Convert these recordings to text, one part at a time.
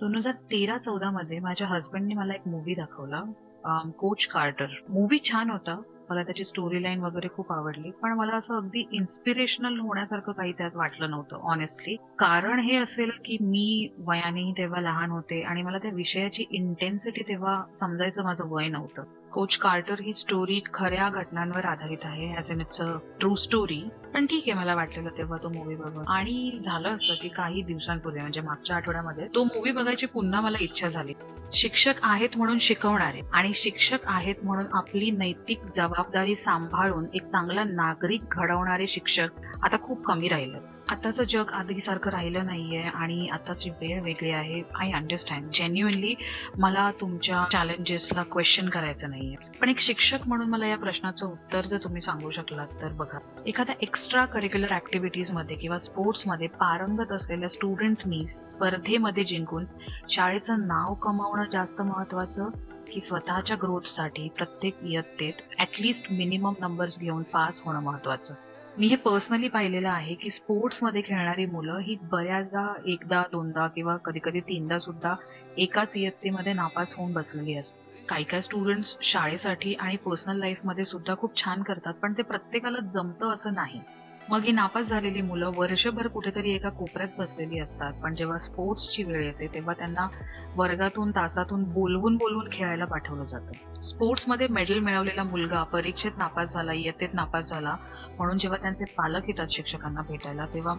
दोन हजार तेरा चौदा मध्ये माझ्या हसबंडने मला एक मूवी दाखवला कोच कार्टर मूवी छान होता. मला त्याची स्टोरी लाईन वगैरे खूप आवडली. पण मला असं अगदी इन्स्पिरेशनल होण्यासारखं काही त्यात वाटलं नव्हतं ऑनेस्टली कारण हे असेल की मी वयानेही तेव्हा लहान होते आणि मला त्या विषयाची इंटेन्सिटी तेव्हा समजायचं माझं वय नव्हतं. कोच कार्टर ही स्टोरी खऱ्या घटनांवर आधारित आहे as in it's a true story पण ठीक आहे मला वाटलेलं तेव्हा तो मूवी बघून. आणि झालं असं की काही दिवसांपूर्वी म्हणजे मागच्या आठवड्यामध्ये तो मूवी बघायची पुन्हा मला इच्छा झाली. शिक्षक आहेत म्हणून शिकवणारे आणि शिक्षक आहेत म्हणून आपली नैतिक जबाबदारी सांभाळून एक चांगला नागरिक घडवणारे शिक्षक आता खूप कमी राहिले आताचं जग आधीसारखं राहिलं नाहीये आणि आताची वेळ वेगळी आहे. आय अंडरस्टँड जेन्युअनली मला तुमच्या चॅलेंजेसला क्वेश्चन करायचं नाहीये. पण एक शिक्षक म्हणून मला या प्रश्नाचं उत्तर जर तुम्ही सांगू शकलात तर बघा. एखाद्या एक्स्ट्रा करिक्युलर ऍक्टिव्हिटीजमध्ये किंवा स्पोर्ट्समध्ये पारंगत असलेल्या स्टुडंटनी स्पर्धेमध्ये जिंकून शाळेचं नाव कमावणं जास्त महत्वाचं की स्वतःच्या ग्रोथसाठी प्रत्येक इयत्तेत ऍटलिस्ट मिनिमम नंबर्स घेऊन पास होणं महत्वाचं. मी हे पर्सनली पाहिलेलं आहे की स्पोर्ट्समध्ये खेळणारी मुलं ही बऱ्याचदा एकदा दोनदा किंवा कधी कधी तीनदा सुद्धा एकाच इयत्तेमध्ये नापास होऊन बसलेली असते काही काही स्टुडंट्स शाळेसाठी आणि पर्सनल लाईफमध्ये सुद्धा खूप छान करतात पण ते प्रत्येकाला जमतं असं नाही. मग ही नापास झालेली मुलं वर्षभर कुठेतरी एका कोपऱ्यात बसलेली असतात. पण जेव्हा स्पोर्ट्सची वेळ येते तेव्हा त्यांना वर्गातून तासातून बोलवून बोलवून खेळायला पाठवलं जातं. स्पोर्ट्समध्ये मेडल मिळवलेला मुलगा परीक्षेत नापास झाला इयत्तेत नापास झाला म्हणून जेव्हा त्यांचे पालक येतात शिक्षकांना भेटायला तेव्हा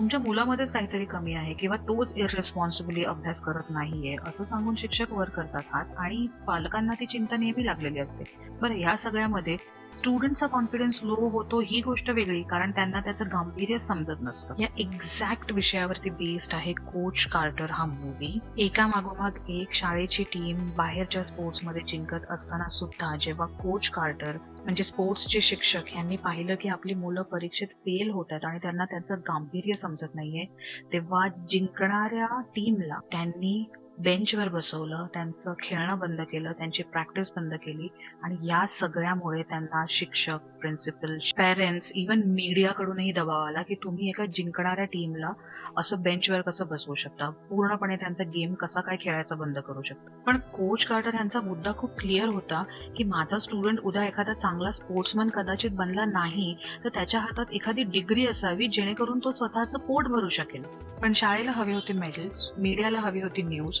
तुमच्या मुलामध्येच काहीतरी कमी आहे किंवा तोच इरेस्पॉन्सिबली अभ्यास करत नाहीये असं सांगून शिक्षक वर करतात हात आणि पालकांना ती चिंता नेहमी लागलेली असते. बरं ह्या सगळ्यामध्ये स्टुडंटचा कॉन्फिडन्स लो होतो ही गोष्ट वेगळी कारण त्यांना त्याचं गांभीर्य समजत नसतं. या एक्झॅक्ट विषयावरती बेस्ड आहे कोच कार्टर हा मूवी एका मागोमाग एक शाळेची टीम बाहेरच्या स्पोर्ट्समध्ये जिंकत असताना सुद्धा जेव्हा कोच कार्टर म्हणजे स्पोर्ट्सचे शिक्षक यांनी पाहिलं की आपली मुलं परीक्षेत फेल होतात आणि त्यांना त्यांचं गांभीर्य समजत नाहीये. तेव्हा जिंकणाऱ्या टीमला त्यांनी बेंचवर बसवलं त्यांचं खेळणं बंद केलं त्यांची प्रॅक्टिस बंद केली आणि या सगळ्यामुळे त्यांना शिक्षक प्रिन्सिपल पेरेंट्स इवन मीडियाकडूनही दबाव आला की तुम्ही एका जिंकणाऱ्या टीमला असं बेंचवर कसं बसवू शकता? पूर्णपणे त्यांचा गेम कसा काय खेळायचा बंद करू शकता? पण कोच कार्टर यांचा मुद्दा खूप क्लिअर होता की माझा स्टुडंट उद्या एखादा चांगला स्पोर्ट्समन कदाचित बनला नाही तर त्याच्या हातात एखादी डिग्री असावी जेणेकरून तो स्वतःचं पोट भरू शकेल. पण शाळेला हवे होते मेडल्स मीडियाला हवी होती न्यूज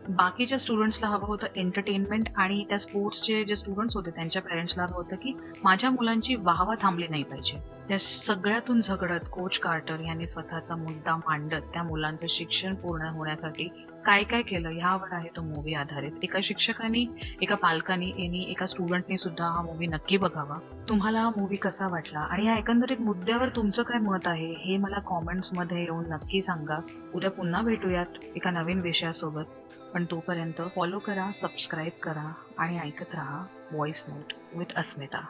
बाकीच्या स्टुडंट्सला हवं होतं एंटरटेनमेंट आणि त्या स्पोर्ट्सचे जे स्टुडंट्स होते त्यांच्या पेरेंट्सला हवं होतं की माझ्या मुलांची वाहवा थांबली नाही पाहिजे. त्या सगळ्यातून झगडत कोच कार्टर यांनी स्वतःचा मुद्दा मांडत त्या मुलांचं शिक्षण पूर्ण होण्यासाठी काय काय केलं ह्यावर आहे तो मूवी आधारित. एका शिक्षकांनी एका पालकानी यांनी एका स्टुडंटने सुद्धा हा मूवी नक्की बघावा. तुम्हाला हा मूवी कसा वाटला? आणि या एकंदरीत मुद्द्यावर तुमचं काय मत आहे हे मला कॉमेंट्समध्ये येऊन नक्की सांगा. उद्या पुन्हा भेटूयात एका नवीन विषयासोबत. पण तोपर्यंत फॉलो करा सबस्क्राईब करा आणि ऐकत राहा व्हॉइस नोट विथ अस्मिता.